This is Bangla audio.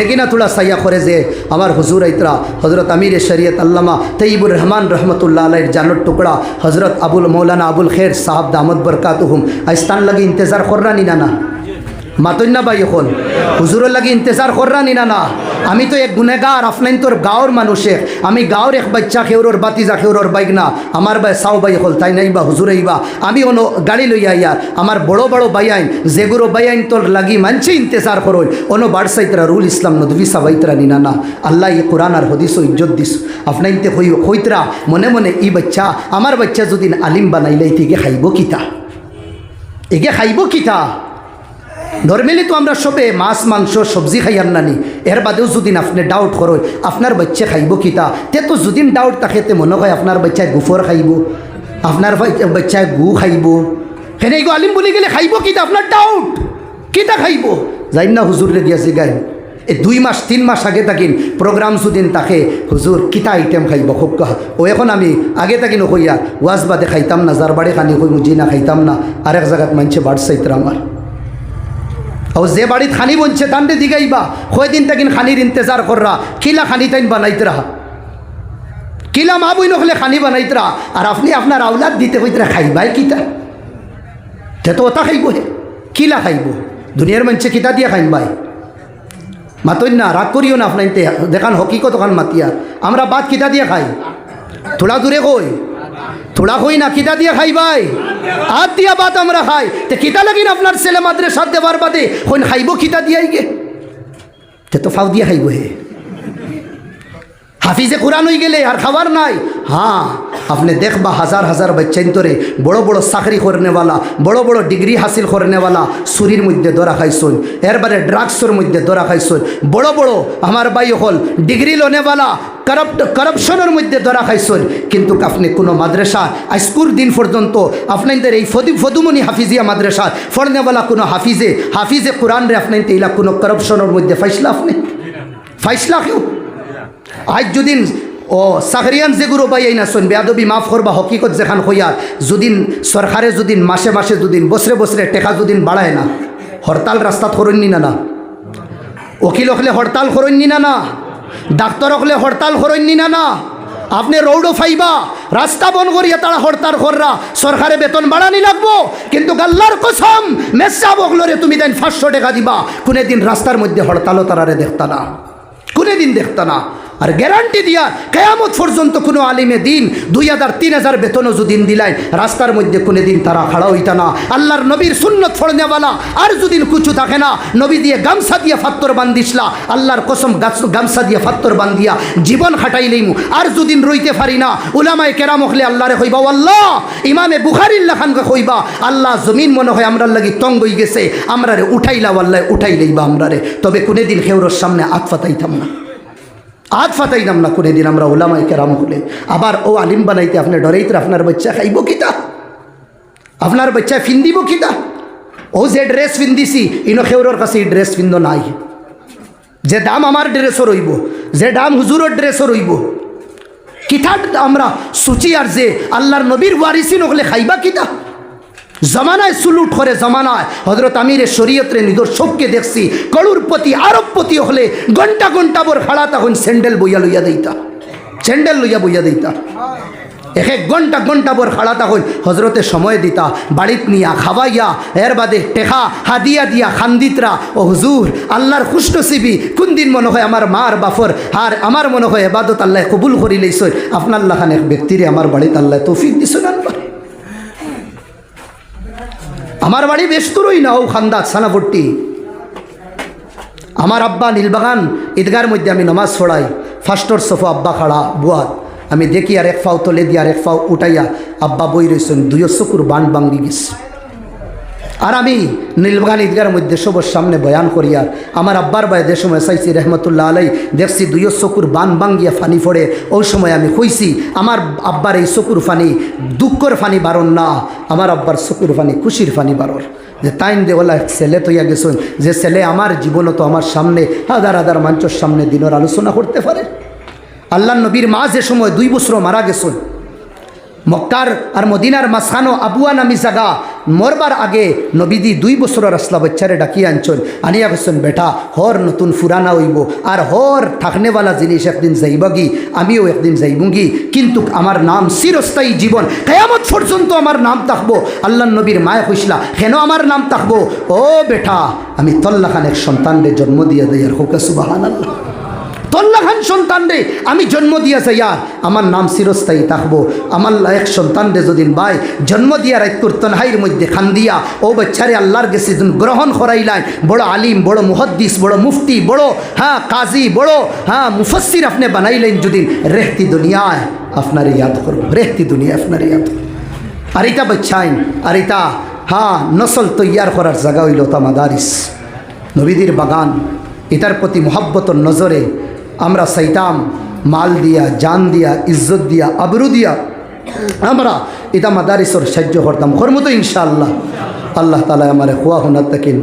দেখি তুলা সাইয়া করে যে আমার হুজুর আইতরা হজরত আমির শরিয়ত আল্লামা তৈবুর রহমান রহমতুল্লাহ আলাইর জানোর টুকরা হজরত আবুল মৌলানা আবুল খের সাহাব দামদ বরকাত হুম আইস্তান লাগি ইন্তজার কররা নি না না? মাতন্যা বাই এখন, হুজুরের লাগি ইন্তজার কররা নি না না? আমি তো এক গুনেগার আফনাইন তোর গাঁৱৰ মানুষে আমি গাঁৱৰ এক বাচ্চা খেউরর বাতিজা খেউরর বাইক না। আমার বাই সাও বাই হল তাই নাই বা হুজুর আইবা। আমি অন গাড়ি লইয়া ইয়ার আমার বড় বড় বাইআইন যেগুলো বাইআইন তোর লাগি মানছে ইন্তেজার করই অন বাড়সাইতরা রুল ইসলাম নদী সাবাইতরা নিনা না আল্লাহ ই কোরআন আর হদিস ইজ্জত দিস। আপনাইনতে হই হইতরা, মনে মনে ই বাচ্চা, আমার বাচ্চা যদি আলিম বানাইলে থেকে খাইব কিতা? এগে খাইব কিতা? নর্মালি তো আমরা সবে মাছ, মাংস, সবজি খাইয়ার নানি। এর বাদেও যদি আপনি ডাউট করো আপনার বাচ্চা খাইব কিতা তে? তো যদি ডাউট থাকে, তে মনে হয় আপনার বাচ্চায় গুফর খাইব। আপনার বাচ্চা- বাচ্চায় গু খাইব। হেনে গো আলিম বলি গেলে খাইব কিতা আপনার ডাউট কিতা খাইব? যাই না হুজুরে দিয়াছি গাই এই দুই মাস, তিন মাস আগে থাকিন প্রোগ্রাম যদিন তাকে হুজুর কিতা আইটেম খাইব খুব ও এখন আমি আগে থাকি নকইয়া ওয়াজ বাদে খাইতাম না যার বাড়ি খানি কই মুজি না, খাইতাম না। আরেক জায়গাত মানছে বাড় চাইতরা আমার ও যে বাড়িত খানি বলছে তান্ডে দিগাইবা দিন তাকিন খানির ইন্তজার কররা। কিলা খানি তাইন বানাইতরা কিলা মা বই নখলে খানি বানাইতরা আর আপনি আপনার আওলাদ দিতে হইতরা খাইবাই কিতা? তে তো ওটা খাইব হে। কিলা খাইব? দুনিয়ার মঞ্চে কিতা দিয়ে খাইন ভাই? মাতই না, রাগ করিও না আপনার দেখান হকিকত ওখান মাতিয়া। আমরা বাদ কিতা দিয়ে খাই? থোড়া দূরে কই? থোড়া কই না, কিতা দিয়ে খাই হাত দিয়া বাদ আমরা খাই। তে কিতা লাগিন আপনার ছেলে মাদ্রে সাথ দেবার বাদে? হইন খাইব কিতা দিয়াই গে? তে তো ফাও দিয়া খাইব হে। হাফিজে কোরআন হয়ে গেলে আর খাবার নাই? হ্যাঁ। আপনি দেখবা হাজার হাজার বাচ্চান্তরে বড় বড় চাকরি করনেওয়ালা, বড় বড় ডিগ্রি হাসিল করনেওয়ালা চুরির মধ্যে ধরা খাইছুন। এরবারে ড্রাগসের মধ্যে ধরা খাইছুন। বড় বড় আমার বাই হল ডিগ্রি লোনেওয়ালা করপ্ট করপশনের মধ্যে ধরা খাইছুন। কিন্তু আপনি কোনো মাদ্রাসা, আজকুর দিন পর্যন্ত আপনাদের এই ফদু, ফদুমনি হাফিজিয়া মাদ্রাসা ফড়নেওয়ালা কোনো হাফিজে হাফিজে কোরআন রে আপনার এইলা কোনো করপশনের মধ্যে ফাইসলা আপনি? ফাইসলা কেউ? আজ যদিন ও সাহরিয়ান যেগুলো বাই না শোন বেয়াদবি মাফ করবা, হকিকত যেখান হইয়ার যদিন সরকারে যদিন, মাসে মাসে যদিন, বছরে বছরে টেকা যদিন বাড়ায় না। হরতাল রাস্তাত করইনি না না উকিল হলে হরতাল করইনি না না ডাক্তার হলে হরতাল করইনি না না আপনি রৌডো ফাইবা, রাস্তা বন করিয়া তারা হরতাল কররা, সরকারে বেতন বাড়ানি লাগবো, কিন্তু গাল্লার কসম, মেসা বগলরে তুমি দেন পাঁচশো টাকা দিবা। কোনে দিন রাস্তার মধ্যে হরতালও তারারে দেখতা না। কোনে দিন দেখতা না। আর গ্যারান্টি দিয়া কেয়ামত পর্যন্ত কোনো আলিমে দিন দুই হাজার, তিন হাজার বেতনও যদি দিলাই, রাস্তার মধ্যে কোনো দিন তারা খাড়া হইতা না। আল্লাহর নবীর সুন্নত ফড়নেওয়ালা আর যদি কুচু থাকে না, নবী দিয়ে গামছা দিয়ে ফাত্তর বান্ধিসলা, আল্লাহর কসম গামছা দিয়ে ফাত্তর বান্ধিয়া জীবন খাটাইলেইমু আর যদি রইতে পারি না, উলামায় কেরাম হলে আল্লাহরে কইবা ও আল্লাহ ইমামে বুখারিল্লা খানকে কইবা আল্লাহ জমিন মনে হয় আমরার লাগি তঙ্গ হই গেছে, আমরারে উঠাইলা আল্লাহ উঠাইলেইবা আমরারে। তবে কোনে দিন খেউরোর সামনে আত ফাতাইতাম না। আজ ফাতাইলাম না করে দিন আমরা ওলামাই কেরাম হলে। আবার ও আলিম বানাইতে আপনার ডরাইতে আপনার বাচ্চা খাইব কিতা? আপনার বাচ্চা ফিন্দিব কিতা? ও যে ড্রেস ফিন্দিছি, ইনো খেউরোর কাছে এই ড্রেস ফিন্দ নাই। যে দাম আমার ড্রেসও রইব, যে দাম হুজুরের ড্রেসও রইব। কিতা আমরা সুচি আর যে আল্লাহর নবীর ওয়ারিসি নহলে খাইবা কিতা? জমানায় সুলুট করে জমানায়। হজরত আমিরে শরীয়তরে নিদর সবকে দেখছি। করুরপতি আরবপতি হলে ঘণ্টা ঘণ্টা বর খাড়া তখন স্যান্ডেল বইয়া লইয়া দিতা স্যান্ডেল লইয়া বইয়া দিতা এক এক ঘণ্টা ঘণ্টা বর খাড়া তখন হজরতে সময় দিতা। বাড়িত নিয়া, খাওয়াইয়া, এর বাদে টেকা হাদিয়া দিয়া, খান্দিতরা, ও হুজুর, আল্লাহর খুশনসিবি, কোন দিন মনে হয় আমার মার বাফর, আর আমার মনে হয় এবাদত আল্লাহ কবুল করি লইছই আপনার লাখান এক ব্যক্তিরে আমার বাড়িতে আল্লাহ তৌফিক দিছেন আনবার আমার বাড়ি বেস্তুরই না, ও খান্দাত, সানাপট্টি। আমার আব্বা নীলবাগান, ঈদগার মধ্যে আমি নমাজ ছড়াই ফার্স্টর সোফা, আব্বা খাড়া, বুয়াত। আমি দেখি আর এক ফাও তলে দিয়ে আর এক ফাও উঠাইয়া আব্বা বই রয়েছেন দুইও চকুর বান বাঙ্গি গেছে। আর আমি নীলবাগান ঈদগার মধ্যে সবর সামনে বয়ান করি আর আমার আব্বার বাই যে সময় চাইছি রহমতুল্লাহ আলাই দেখছি দুইও চকুর বান বাঙ্গিয়া ফানি ফড়ে। ওই সময় আমি কইছি আমার আব্বার এই চকুর ফানি দুঃখর ফানি বারণ না, আমার আব্বার চকুর ফানি খুশির ফানি বারর যে তাইন দে ওলা ছেলে তৈয়া গেছেন, যে ছেলে আমার জীবনও তো আমার সামনে, হাজার হাজার মানুষের সামনে দিনের আলোচনা করতে পারে। আল্লাহ নবীর মা যে সময় দুই বছর মারা গেছেন, মক্কার আর মদিনার মাঝখানো আবুয়া নামি জাগা মরবার আগে নবীদি দুই বছরের আসলা বাচ্চারে ডাকিয়ে আনছন, আনিয়া বলছেন বেটা, হর নতুন ফুরানা হইব, আর হর থাকনেওয়ালা জিনিস একদিন যাইবাগি, আমিও একদিন যাইবুগি কিন্তু আমার নাম চিরস্থায়ী জীবন। কেয়ামত পর্যন্ত আমার নাম থাকব। আল্লাহ নবীর মায় কইসলা কেন আমার নাম থাকব? ও বেটা, আমি তল্লা খানের সন্তানরে জন্ম দিয়ে দেয় আর হোক সুবাহান আল্লাহ তল্লা খান সন্তান রে, আমি জন্ম দিয়েছে ইয়ার। আমার নাম চিরস্থায়ী থাকব। আমার এক সন্তান রে যদি ভাই জন্ম দিয়া রাত করতন হাইর মধ্যে খান দিয়া, ও বাচ্চারে আল্লাহর গেছে গ্রহণ করাইলাই বড় আলিম, বড় মুহদ্দিস, বড় মুফতি, বড় হ্যাঁ কাজী, বড় হ্যাঁ মুফসির আপনি বানাইলেন যদি রেহতি দুনিয়ায়, আপনার ইয়াদ করব। রেহতি দুনিয়া আপনার ইয়াদ করব। আর এটা বাচ্চাইন আর এটা হ্যাঁ নসল তৈয়ার করার জায়গা হইল তা মাদারিস নবীদের বাগান, এটার প্রতি মোহাব্বতর নজরে আমরা সাইতাম মাল দিয়া, জান দিয়া, ইজ্জত দিয়া, আবরু দিয়া, আমরা এটা মাদারিসর সাহায্য করতাম। কর্ম তো ইনশাআল্লাহ। আল্লাহ তালা আমার খোয়া হোনার তাকিন।